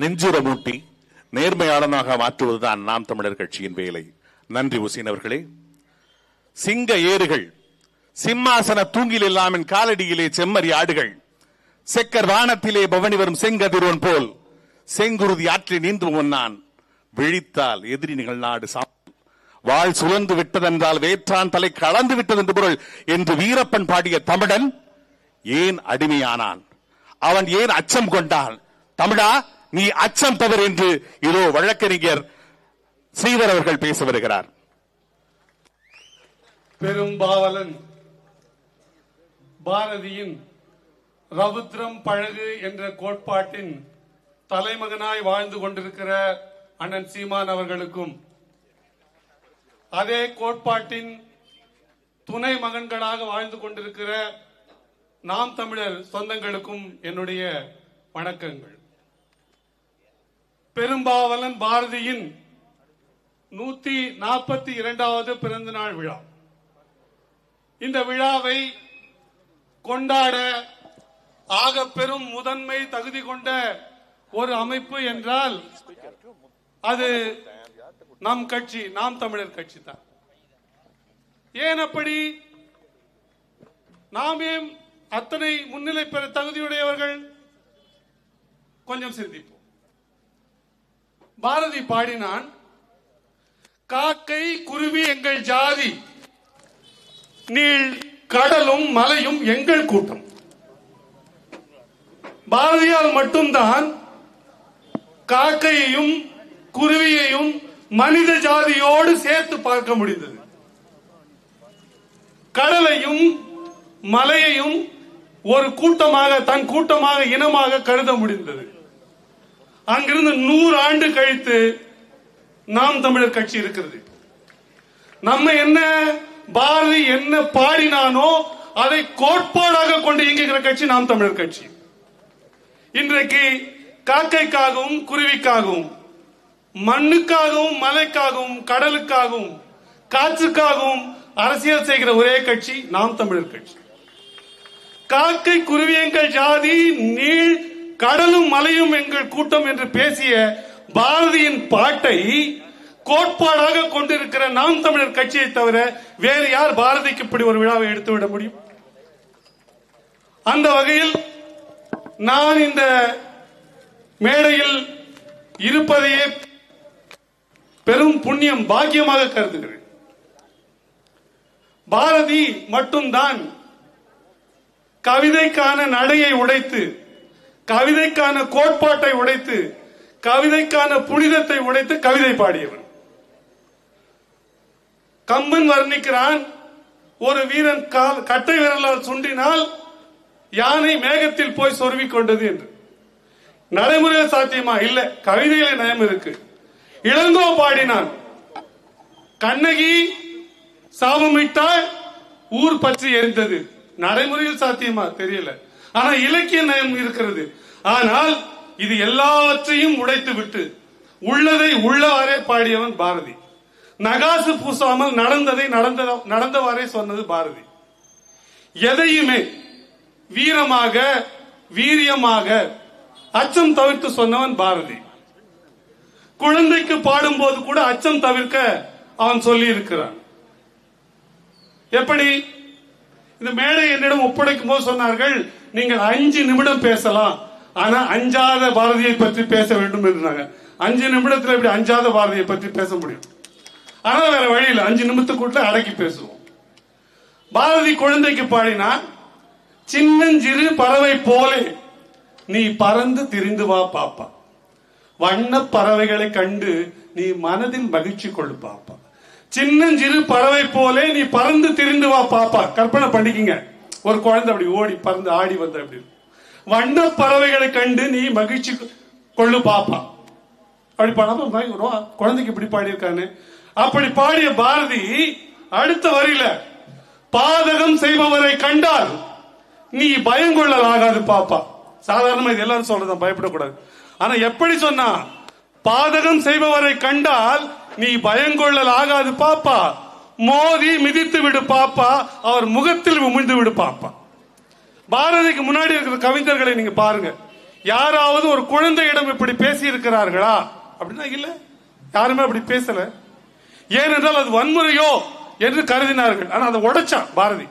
நெஞ்சுரமூட்டி நேர்மையாளனாக மாற்றுவதுதான் நாம் தமிழர் கட்சியின் வேலை. நன்றி உசேன் அவர்களே. சிங்க ஏறுகள் சிம்மாசன தூங்கில் இல்லாமின் காலடியிலே செம்மறி ஆடுகள் செக்கர் வானத்திலே பவனி வரும் செங்கதிரோன் போல் செங்குருதி ஆற்றி நீந்துவன் நான். விழித்தால் எதிரி நிகழ் நாடு வாழ் சுழந்து விட்டதென்றால் வேற்றான் தலை கலந்து விட்டது என்று பொருள் என்று வீரப்பன் பாடிய தமிழன் ஏன் அடிமையானான்? அவன் ஏன் அச்சம் கொண்டான்? தமிழா நீ அச்சம் தவறு என்று இதோ வழக்கறிஞர் ஸ்ரீதர் அவர்கள் பேச வருகிறார். பெரும்பாவலன் பாரதியின் ரவுத்ரம் பழகு என்ற கோட்பாட்டின் தலைமகனாய் வாழ்ந்து கொண்டிருக்கிற அண்ணன் சீமான் அவர்களுக்கும் அதே கோட்பாட்டின் துணை மகன்களாக வாழ்ந்து கொண்டிருக்கிற நாம் தமிழர் சொந்தங்களுக்கும் என்னுடைய வணக்கங்கள். பெரும்பாவலன் பாரதியின் நூத்தி நாற்பத்தி இரண்டாவது பிறந்த நாள் விழா. இந்த விழாவை கொண்டாட ஆக பெரும் முதன்மை தகுதி கொண்ட ஒரு அமைப்பு என்றால் அது நம் கட்சி நாம் தமிழர் கட்சி தான் ஏன் அப்படி? நாம் ஏன் அத்தனை முன்னிலை பெற தகுதியுடையவர்கள் கொஞ்சம் சிந்திப்போம். பாரதி பாடினான் காக்கை குருவி எங்கள் ஜாதி நீள் கடலும் மலையும் எங்கள் கூட்டம். பாரதியால் மட்டும்தான் காக்கையையும் குருவியையும் மனித ஜாதியோடு சேர்த்து பார்க்க முடிந்தது. கடலையும் மலையையும் ஒரு கூட்டமாக தன் கூட்டமாக இனமாக கருத முடிந்தது. அங்கிருந்து நூறு ஆண்டு கழித்து நாம் தமிழர் கட்சி இருக்கிறது. நம்ம என்ன பாரதி என்ன பாடினானோ அதை கோட்பாடாக கொண்டு இயங்குகிற கட்சி நாம் தமிழர் கட்சி. இன்றைக்கு காக்கைக்காகவும் குருவிக்காகவும் மண்ணுக்காகவும் மலைக்காகவும் கடலுக்காகவும் காற்றுக்காகவும் அரசியல் செய்கிற ஒரே கட்சி நாம் தமிழர் கட்சி. காக்கை குருவி எங்கள் ஜாதி நீள் கடலும் மலையும் எங்கள் கூட்டம் என்று பேசிய பாரதியின் பாட்டை கோட்பாடாக கொண்டிருக்கிற நாம் தமிழர் கட்சியை தவிர வேறு யார் பாரதிக்கு இப்படி ஒரு விழாவை எடுத்துவிட முடியும்? அந்த வகையில் நான் இந்த மேடையில் இருப்பதையே பெரும் புண்ணியம் பாக்கியமாக கருதுகிறேன். பாரதி மட்டும்தான் கவிதைக்கான நடையை உடைத்து கவிதைக்கான கோட்பாட்டை உடைத்து கவிதைக்கான புனிதத்தை உடைத்து கவிதை பாடியவன். கம்பன் வர்ணிக்கிறான் ஒரு வீரன் கால் கட்டை விரலால் சுண்டினால் யானை மேகத்தில் போய் சொருவிக் கொண்டது என்று. நடைமுறையில் சாத்தியமா? இல்ல. கவிதையில நயம் இருக்கு. இளங்கோ பாடினான் கண்ணகி சாபமிட்டால் ஊர் பற்றி எரிந்தது. நடைமுறையில் சாத்தியமா? தெரியல. ஆனா இலக்கிய நயம் இருக்கிறது. ஆனால் இது எல்லாவற்றையும் உடைத்து விட்டு உள்ளதை உள்ளவாறே பாடியவன் பாரதி. நகாசு பூசாமல் நடந்ததை நடந்த நடந்தவாறே சொன்னது பாரதி. எதையுமே வீரமாக வீரியமாக அச்சம் தவிர்த்து சொன்னவன் பாரதி. குழந்தைக்கு பாடும்போது கூட அச்சம் தவிர்க்க அவன் சொல்லி இருக்கிறான் எப்படி? இந்த மேடை என்னிடம் ஒப்படைக்கும் போது சொன்னார்கள் நீங்கள் அஞ்சு நிமிடம் பேசலாம். ஆனா அஞ்சாத பாரதியை பற்றி பேச வேண்டும் என்றாங்க. அஞ்சு நிமிடத்துல இப்படி அஞ்சாத பாரதியை பற்றி பேச முடியும்? ஆனா வேற வழியில் அஞ்சு நிமிடத்துக்குள்ள அடக்கி பேசுவோம். பாரதி குழந்தைக்கு பாடினா சின்னஞ்சிறு பறவை போலே நீ பறந்து திரிந்து வா பாப்பா. வண்ண பறவைகளை கண்டு நீ மனதில் மகிழ்ச்சி கொள்ளு பாப்பா. சின்னஞ்சிறு பறவை போலே நீ பறந்து திரிந்து வா பாப்பா. கற்பனை பண்ணிக்கிங்க. ஒரு குழந்தை அப்படி ஓடி பறந்து ஆடி வந்த அப்படி. வண்ண பறவைகளை கண்டு நீ மகிழ்ச்சி கொள்ளு பாப்பா. அப்படி பண்ணாம குழந்தைக்கு இப்படி பாடியிருக்கானு. அப்படி பாடிய பாரதி அடுத்த வரியில பாதகம் செய்பவரை கண்டால் நீ பயங்கொள்ளல் ஆகாது பாப்பா. சாதாரணமா இது எல்லாரும் சொல்றதான் பயப்படக்கூடாது. ஆனா எப்படி சொன்னா பாதகம் செய்பவரை கண்டால் நீ பயங்கொள்ளல் ஆகாது பாப்பா. மோதி மிதித்து விடு பாப்பா. அவர் முகத்தில் உமிழ்ந்து விடு பாப்பா. பாரதிக்கு முன்னாடி இருக்கிற கவிஞர்களை நீங்க பாருங்க. யாராவது ஒரு குழந்தையிடம் இப்படி பேசி இருக்கிறார்களா அப்படின்னா இல்ல. யாருமே அப்படி பேசல. ஏனென்றால் அது வன்முறையோ என்று கருதினார்கள். ஆனா அதை உடைச்சான் பாரதி.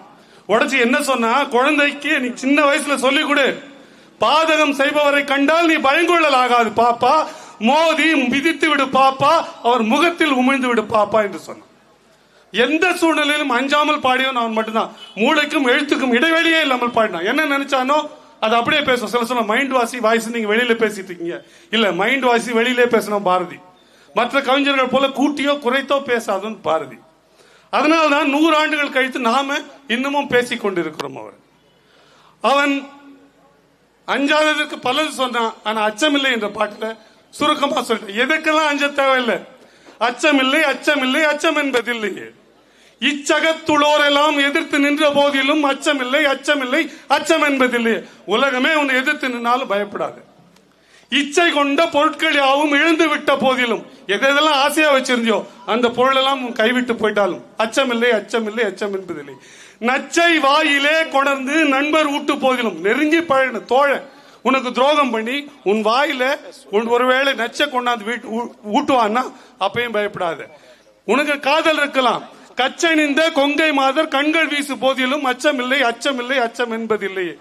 உடைச்சு என்ன சொன்னா குழந்தைக்கு நீ சின்ன வயசுல சொல்லிக் கொடு. பாதகம் செய்பவரை கண்டால் நீ பயங்கொள்ளல் ஆகாது பாப்பா. மோதி மிதித்து விடு பாப்பா அவர் முகத்தில் உமிழ்ந்து விடு பாப்பா என்று சொன்னான். எந்த சூழ்நிலையிலும் அஞ்சாமல் பாடியவன் அவன் மட்டும்தான். மூளைக்கும் எழுத்துக்கும் இடைவெளியே இல்லாமல் பாடினான். என்ன நினைச்சானோ அது அப்படியே பேசும். சில சொன்ன மைண்ட் வாசி வாய்ஸ் நீங்க வெளியில பேசிட்டு இருக்கீங்க. இல்ல மைண்ட் வாசி வெளியிலே பேசணும் பாரதி. மற்ற கவிஞர்கள் போல கூட்டியோ குறைத்தோ பேசாதுன்னு பாரதி. அதனால்தான் நூறு ஆண்டுகள் கழித்து நாம இன்னமும் பேசிக் கொண்டிருக்கிறோம் அவர். அவன் அஞ்சாததற்கு பலது சொன்னான் ஆனா அச்சமில்லை என்ற பாட்டுல சுருக்கமா சொல்லிட்டேன் எதுக்கெல்லாம் அஞ்ச தேவையில்லை? அச்சமில்லை அச்சமில்லை அச்சம் என்பதில்லையே. இச்சகத்துளோரெல்லாம் எதிர்த்து நின்ற போதிலும் அச்சமில்லை அச்சமில்லை அச்சம் என்பதில்லையே. உலகமே உன்னை எதிர்த்து நின்னாலும் பயப்படாது. இச்சை கொண்ட பொருட்கள் யாவும் இழந்து விட்ட போதிலும் எதெல்லாம் ஆசையா வச்சிருந்தியோ அந்த பொருளெல்லாம் கைவிட்டு போயிட்டாலும் அச்சமில்லை அச்சமில்லை அச்சம் என்பதில்லை நச்சை வாயிலே கொணர்ந்து நண்பர் ஊட்டு போதிலும் நெருங்கி பழகின தோழன் உனக்கு துரோகம் பண்ணி உன் வாயில உன் ஒருவேளை நச்சை கொண்டாந்து வீட்டு ஊ- ஊட்டுவான்னா அப்பயும் பயப்படாத. உனக்கு காதல் இருக்கலாம். கச்சணிந்த கொங்கை மாதர் கண்கள் வீசு போதிலும் அச்சமில்லை அச்சமில்லை அச்சம் என்பதில்லையே.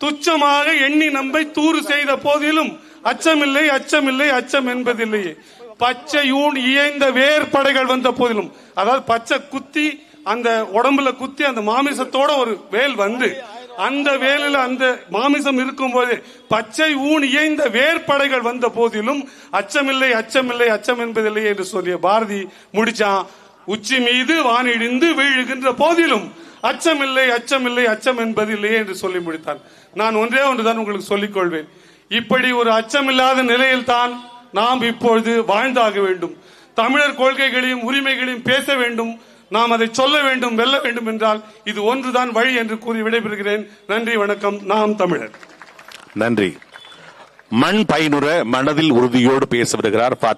துச்சமாக எண்ணி நம்பை தூறு செய்த போதிலும் அச்சமில்லை அச்சமில்லை அச்சம் என்பதில்லையே. பச்சை யூன் இயைந்த வேர்படைகள் வந்த போதிலும். அதாவது பச்சை குத்தி அந்த உடம்புல குத்தி அந்த மாமிசத்தோட ஒரு வேல் வந்து அந்த வேலையில் அந்த மாமிசம் இருக்கும்போது பச்சை ஊன் இயைந்த வேர்படைகள் வந்த போதிலும் அச்சமில்லை அச்சமில்லை அச்சம் என்பதில்லை என்று சொல்லிய பாரதி முடிச்சான். உச்சி மீது வானிடிந்து வீழுகின்ற போதிலும் அச்சமில்லை அச்சமில்லை அச்சம் என்பதில்லையே என்று சொல்லி முடித்தான். நான் ஒன்றே ஒன்றுதான் உங்களுக்கு சொல்லிக் கொள்வேன். இப்படி ஒரு அச்சமில்லாத நிலையில் தான் நாம் இப்பொழுது வாழ்ந்தாக வேண்டும். தமிழர் கொள்கைகளையும் உரிமைகளையும் பேச வேண்டும். நாம் அதை சொல்ல வேண்டும் வெல்ல வேண்டும் என்றால் இது ஒன்றுதான் வழி என்று கூறி விடைபெறுகிறேன். நன்றி வணக்கம். நாம் தமிழர். நன்றி. மண் பயனுற மனதில் உறுதியோடு பேச வருகிறார் பாத்தி